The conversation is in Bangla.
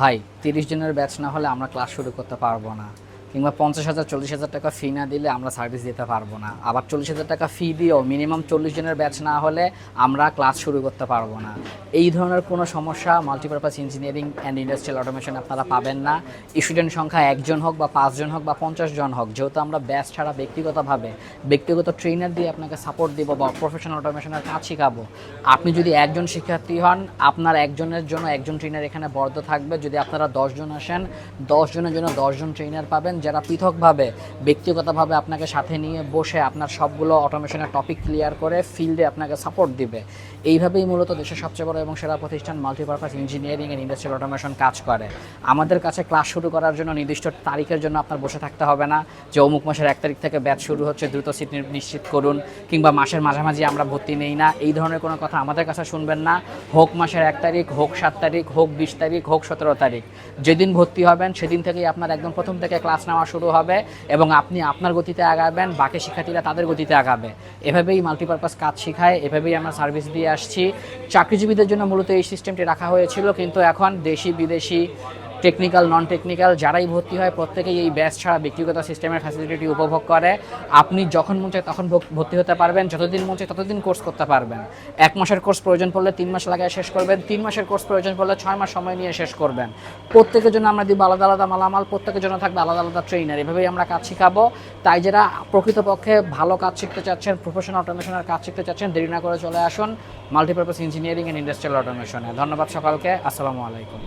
ভাই তিরিশ জনের ব্যাচ না হলে আমরা ক্লাস শুরু করতে পারব না। কিংবা পঞ্চাশ হাজার, চল্লিশ হাজার টাকা ফি না দিলে আমরা সার্ভিস দিতে পারব না। আবার চল্লিশ হাজার টাকা ফি দিয়েও মিনিমাম চল্লিশ জনের ব্যাচ না হলে আমরা ক্লাস শুরু করতে পারব না। এই ধরনের কোনো সমস্যা multipurpose engineering and industrial automation আপনারা পাবেন না। স্টুডেন্ট সংখ্যা একজন হোক বা পাঁচজন হোক বা পঞ্চাশ জন হোক, যেহেতু আমরা ব্যাচ ছাড়া ব্যক্তিগতভাবে ব্যক্তিগত ট্রেনার দিয়ে আপনাকে সাপোর্ট দিব বা প্রফেশনাল অটোমেশনের কাজ শেখাবো। আপনি যদি একজন শিক্ষার্থী হন, আপনার একজনের জন্য একজন ট্রেনার এখানে বরাদ্দ থাকবে। যদি আপনারা দশজন আসেন, দশজনের জন্য দশজন ট্রেনার পাবেন যারা পৃথকভাবে, ব্যক্তিগতভাবে আপনাকে সাথে নিয়ে বসে আপনার সবগুলো অটোমেশনের টপিক ক্লিয়ার করে ফিল্ডে আপনাকে সাপোর্ট দিবে। এইভাবেই মূলত দেশের সবচেয়ে বড় এবং সেরা প্রতিষ্ঠান multipurpose engineering and industrial automation কাজ করে। আমাদের কাছে ক্লাস শুরু করার জন্য নির্দিষ্ট তারিখের জন্য আপনার বসে থাকতে হবে না। যে অমুক মাসের এক তারিখ থেকে ব্যাচ শুরু হচ্ছে, দ্রুত সিট নিশ্চিত করুন কিংবা মাসের মাঝামাঝি আমরা ভর্তি নেই না। এই ধরনের কোনো কথা আমাদের কাছে শুনবেন না। হোক মাসের এক তারিখ, হোক সাত তারিখ, হোক বিশ তারিখ, হোক সতেরো তারিখ। যেদিন ভর্তি হবেন, সেদিন থেকেই আপনার একদম প্রথম থেকে ক্লাস নেওয়া শুরু হবে এবং আপনি আপনার গতিতে আগাবেন, বাকি শিক্ষার্থীরা তাদের গতিতে আগাবে। এভাবেই মাল্টিপারপাস কাজ শেখায়, এভাবেই আমরা সার্ভিস দিয়ে আসছি। চাকরিজীবীদের জন্য মূলত এই সিস্টেমটি রাখা হয়েছিল, কিন্তু এখন দেশি বিদেশি টেকনিক্যাল নন টেকনিক্যাল যারাই ভর্তি হয়, প্রত্যেকেই এই ব্যাচ ছাড়া ব্যক্তিগত সিস্টেমের ফ্যাসিলিটি উপভোগ করে। আপনি যখন মন চায় তখন ভর্তি হতে পারবেন, যতদিন মন চায় ততদিন কোর্স করতে পারবেন। এক মাসের কোর্স প্রয়োজন পড়লে তিন মাস লাগায় শেষ করবেন, তিন মাসের কোর্স প্রয়োজন পড়লে ছয় মাস সময় নিয়ে শেষ করবেন। প্রত্যেকের জন্য আমরা দিব আলাদা আলাদা মালামাল, প্রত্যেকের জন্য থাকবে আলাদা আলাদা ট্রেনার এভাবেই আমরা কাজ শেখাবো। তাই যারা প্রকৃতপক্ষে ভালো কাজ শিখতে চাচ্ছেন প্রফেশনাল অটোমেশনের কাজ শিখতে চাচ্ছেন, দেরি না করে চলে আসুন মাল্টিপারপাস ইঞ্জিনিয়ারিং অ্যান্ড ইন্ডাস্ট্রিয়াল অটোমেশনে ধন্যবাদ সকালকে, আসসালামু আলাইকুম।